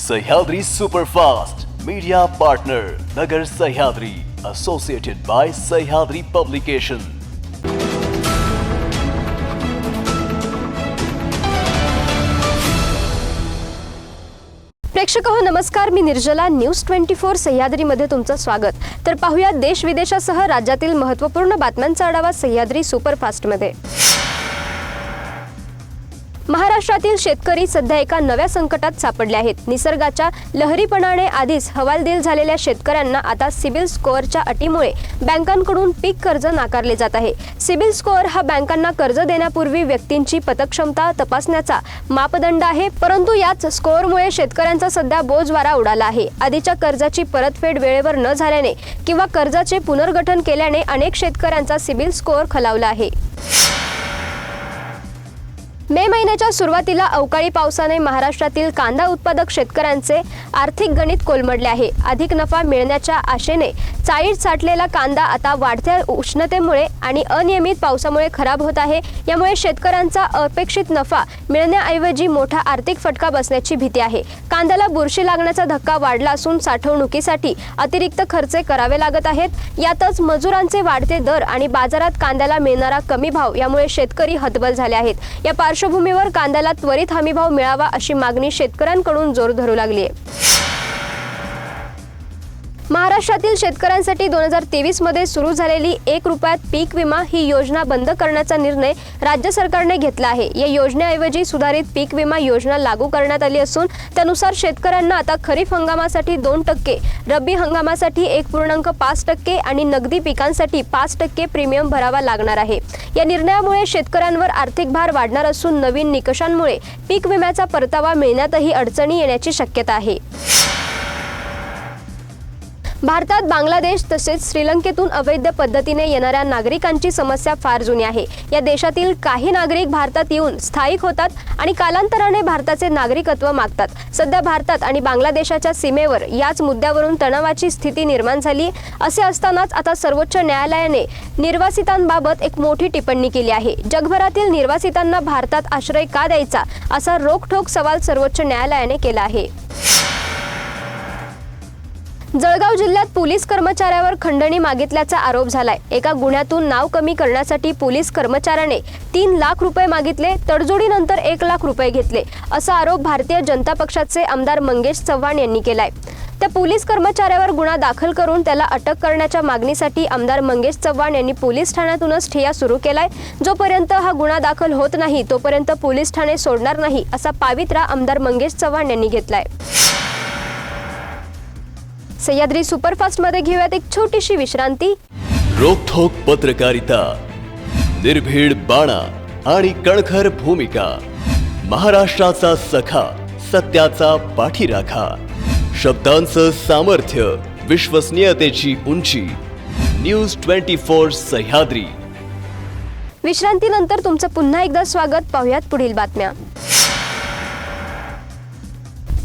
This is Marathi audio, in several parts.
Sahyadri superfast media partner Nagar Sahyadri associated by Sahyadri publication प्रेक्षक हो नमस्कार. मी निर्जला न्यूज ट्वेंटी फोर सह्याद्रीमध्ये तुमचं स्वागत. तर पाहूया देश विदेशासह राज्यातील महत्त्वपूर्ण बातम्यांचा आढावा सह्याद्री सुपरफास्टमध्ये. महाराष्ट्रातील शेतकरी सध्या एका नव्या संकटात सापडले आहेत. निसर्गाच्या लहरीपणाने आधीच हवालदिल झालेल्या शेतकऱ्यांना आता सिबिल स्कोअरच्या अटीमुळे बँकांकडून पीक कर्ज नाकारले जात आहे. सिबिल स्कोअर हा बँकांना कर्ज देण्यापूर्वी व्यक्तींची पतक्षमता तपासण्याचा मापदंड आहे परंतु याच स्कोअरमुळे शेतकऱ्यांचा सध्या बोजवारा उडाला आहे. आधीच्या कर्जाची परतफेड वेळेवर न झाल्याने किंवा कर्जाचे पुनर्गठन केल्याने अनेक शेतकऱ्यांचा सिबिल स्कोअर खालावला आहे. मे महिन्याच्या सुरुवातीला अवकाळी पावसाने महाराष्ट्रातील कांदा उत्पादक शेतकऱ्यांचे आर्थिक गणित कोलमडले आहे. अधिक नफा मिळण्याच्या आशेने चाळीत साठलेला कांदा आता वाढत्या उष्णतेमुळे आणि अनियमित पावसामुळे खराब होत आहे. यामुळे शेतकऱ्यांचा अपेक्षित नफा मिळण्याऐवजी मोठा आर्थिक फटका बसण्याची भीती आहे. कांद्याला बुरशी लागण्याचा धक्का वाढला असून साठवणुकीसाठी अतिरिक्त खर्च करावे लागत आहेत. यातच मजुरांचे वाढते दर आणि बाजारात कांद्याला मिळणारा कमी भाव यामुळे शेतकरी हतबल झाले आहेत. या पार्श्वभूमीवर कांद्याला त्वरित हमीभाव मिळावा अशी मागणी शेतकऱ्यांकडून जोर धरू लागली आहे. महाराष्ट्रातील शेतकऱ्यांसाठी दोन हजार तेवीसमध्ये सुरू झालेली एक रुपयात पीक विमा ही योजना बंद करण्याचा निर्णय राज्य सरकारने घेतला आहे. या योजनेऐवजी सुधारित पीक विमा योजना लागू करण्यात आली असून त्यानुसार शेतकऱ्यांना आता खरीप हंगामासाठी दोन टक्के रब्बी हंगामासाठी एक पूर्णांक पाच टक्के आणि नगदी पिकांसाठी पाच टक्के प्रीमियम भरावा लागणार आहे. या निर्णयामुळे शेतकऱ्यांवर आर्थिक भार वाढणार असून नवीन निकषांमुळे पीक विम्याचा परतावा मिळण्यातही अडचणी येण्याची शक्यता आहे. भारतात बांगलादेश तसेच श्रीलंकेतून अवैध पद्धतीने येणाऱ्या नागरिकांची समस्या फार जुनी आहे. या देशातील काही नागरिक भारतात येऊन स्थायिक होतात आणि कालांतराने भारताचे नागरिकत्व मागतात. सध्या भारतात आणि बांगलादेशाच्या सीमेवर याच मुद्द्यावरून तणावाची स्थिती निर्माण झाली. असे असतानाच आता सर्वोच्च न्यायालयाने निर्वासितांबाबत एक मोठी टिप्पणी केली आहे. जगभरातील निर्वासितांना भारतात आश्रय का द्यायचा असा रोखठोक सवाल सर्वोच्च न्यायालयाने केला आहे. जळगाव जिल्ह्यात पोलीस कर्मचाऱ्यावर खंडणी मागितल्याचा आरोप झालाय. एका गुन्ह्यातून नाव कमी करण्यासाठी पोलीस कर्मचाऱ्याने तीन लाख रुपये मागितले तडजोडीनंतर एक लाख रुपये घेतले असा आरोप भारतीय जनता पक्षाचे आमदार मंगेश चव्हाण यांनी केलाय. त्या पोलीस कर्मचाऱ्यावर गुन्हा दाखल करून त्याला अटक करण्याच्या मागणीसाठी आमदार मंगेश चव्हाण यांनी पोलीस ठाण्यातूनच ठेया सुरू केलाय. जोपर्यंत हा गुन्हा दाखल होत नाही तोपर्यंत पोलीस ठाणे सोडणार नाही असा पावित्रा आमदार मंगेश चव्हाण यांनी घेतलाय. सह्याद्री सुपरफास्टमध्ये घेऊयात एक छोटीशी विश्रांती. रोखोक पत्रकारिता निर्भीड बाणा आणि कणखर भूमिका महाराष्ट्राचा सखा सत्याचा पाठीराखा शब्दांचं सामर्थ्य विश्वसनीयतेची उंची न्यूज ट्वेंटी फोर सह्याद्री. विश्रांतीनंतर तुमचं पुन्हा एकदा स्वागत पाहुयात पुढील बातम्या.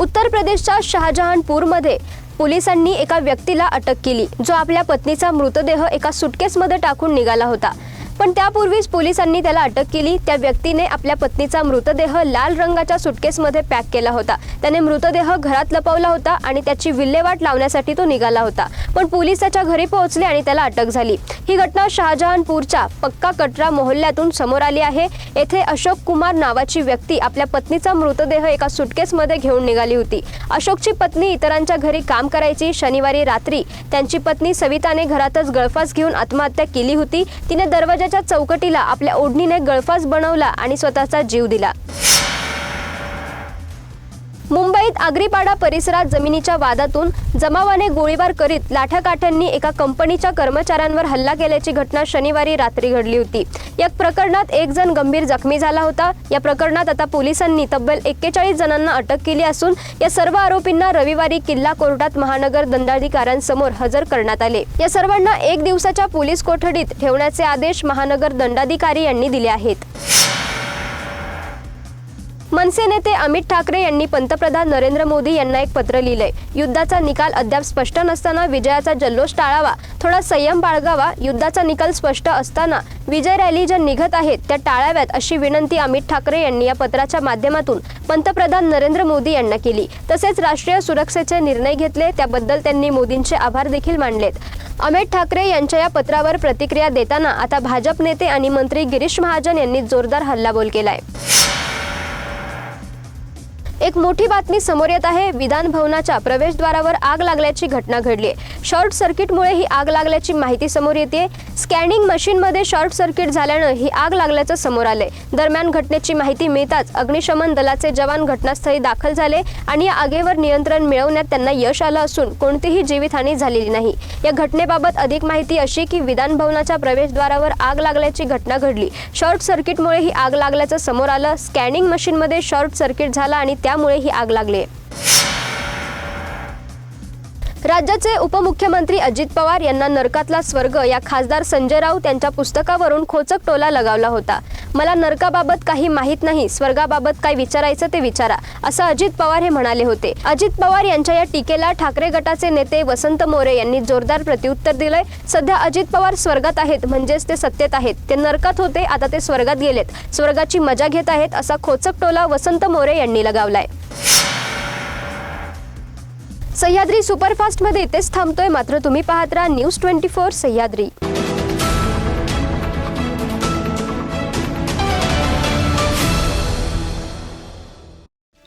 उत्तर प्रदेशच्या शहाजहानपूरमध्ये पोलिसांनी एका व्यक्तीला अटक केली जो आपल्या पत्नीचा मृतदेह एका सुटकेसमध्ये टाकून निघाला होता. पण त्यापूर्वीच पोलिसांनी त्याला अटक केली. त्या व्यक्तीने आपल्या पत्नीचा मृतदेह लाल रंगाच्या सुटकेसमध्ये पॅक केला होता. त्याने मृतदेह घरात लपवला होता आणि त्याची विल्हेवाट लावण्यासाठी तो निघाला होता. पण पोलीस त्याच्या घरी पोहोचले आणि त्याला अटक झाली. ही घटना शहाजहानपूरच्या पक्का कटरा मोहल्ल्यातून समोर आली आहे. येथे अशोक कुमार नावाची व्यक्ती आपल्या पत्नीचा मृतदेह एका सुटकेसमध्ये घेऊन निघाली होती. अशोकची पत्नी इतरांच्या घरी काम करायची. शनिवारी रात्री त्यांची पत्नी सविताने घरातच गळफास घेऊन आत्महत्या केली होती. तिने दरवाजा दरवाजाच्या चौकटीला आपल्या ओढणीने गळफास बनवला आणि स्वतःचा जीव दिला. मुंबईत आग्रीपाडा परिसरात जमिनीच्या वादातून जमावाने गोळीबार करीत लाठाकाठ्यांनी एका कंपनीच्या कर्मचाऱ्यांवर हल्ला केल्याची घटना शनिवारी रात्री घडली होती. या प्रकरणात एक जण गंभीर जखमी झाला होता. या प्रकरणात आता पोलिसांनी तब्बल एक्केचाळीस जणांना अटक केली असून या सर्व आरोपींना रविवारी किल्ला कोर्टात महानगर दंडाधिकाऱ्यांसमोर हजर करण्यात आले. या सर्वांना एक दिवसाच्या पोलीस कोठडीत ठेवण्याचे आदेश महानगर दंडाधिकारी यांनी दिले आहेत. मनसे नेते अमित ठाकरे यांनी पंतप्रधान नरेंद्र मोदी यांना एक पत्र लिहिलंय. युद्धाचा निकाल अद्याप स्पष्ट नसताना विजयाचा जल्लोष टाळावा थोडा संयम बाळगावा युद्धाचा निकाल स्पष्ट असताना विजय रॅली ज्या निघत आहेत त्या टाळाव्यात अशी विनंती अमित ठाकरे यांनी या पत्राच्या माध्यमातून पंतप्रधान नरेंद्र मोदी यांना केली. तसेच राष्ट्रीय सुरक्षेचे निर्णय घेतले त्याबद्दल त्यांनी मोदींचे आभार देखील मानलेत. अमित ठाकरे यांच्या या पत्रावर प्रतिक्रिया देताना आता भाजप नेते आणि मंत्री गिरीश महाजन यांनी जोरदार हल्लाबोल केलाय. एक मोठी बातमी समोर येत आहे. विधान भवनाच्या प्रवेशद्वारावर आग लागल्याची घटना घडली आहे. शॉर्ट सर्किटमुळे ही आग लागल्याची माहिती समोर येते. स्कॅनिंग मशीनमध्ये शॉर्ट सर्किट झाल्यानं ही आग लागल्याचं समोर आलंय. दरम्यान घटनेची माहिती मिळताच अग्निशमन दलाचे जवान घटनास्थळी दाखल झाले आणि या आगीवर नियंत्रण मिळवण्यात त्यांना यश आलं असून कोणतीही जीवितहानी झालेली नाही. या घटनेबाबत अधिक माहिती अशी की विधान भवनाच्या प्रवेशद्वारावर आग लागल्याची घटना घडली. शॉर्ट सर्किटमुळे ही आग लागल्याचं समोर आलं. स्कॅनिंग मशीनमध्ये शॉर्ट सर्किट झाला आणि त्या त्यामुळे ही आग लागली. राज्याचे उपमुख्यमंत्री अजित पवार यांना नरकातला स्वर्ग या खासदार संजय राऊत यांच्या पुस्तकावरून खोचक टोला लगावला होता. मला नरकाबाबत काही माहीत नाही स्वर्गाबाबत काय विचारायचं ते विचारा असं अजित पवार हे म्हणाले होते. अजित पवार यांच्या या टीकेला ठाकरे गटाचे नेते वसंत मोरे यांनी जोरदार प्रत्युत्तर दिलंय. सध्या अजित पवार स्वर्गात आहेत म्हणजेच ते सत्तेत आहेत. ते नरकात होते आता ते स्वर्गात गेलेत. स्वर्गाची मजा घेत आहेत असा खोचक टोला वसंत मोरे यांनी लगावलाय. सह्याद्री सुपरफास्टमध्ये इथेच थांबतोय मात्र तुम्ही पाहत राहा न्यूज ट्वेंटी फोर सह्याद्री.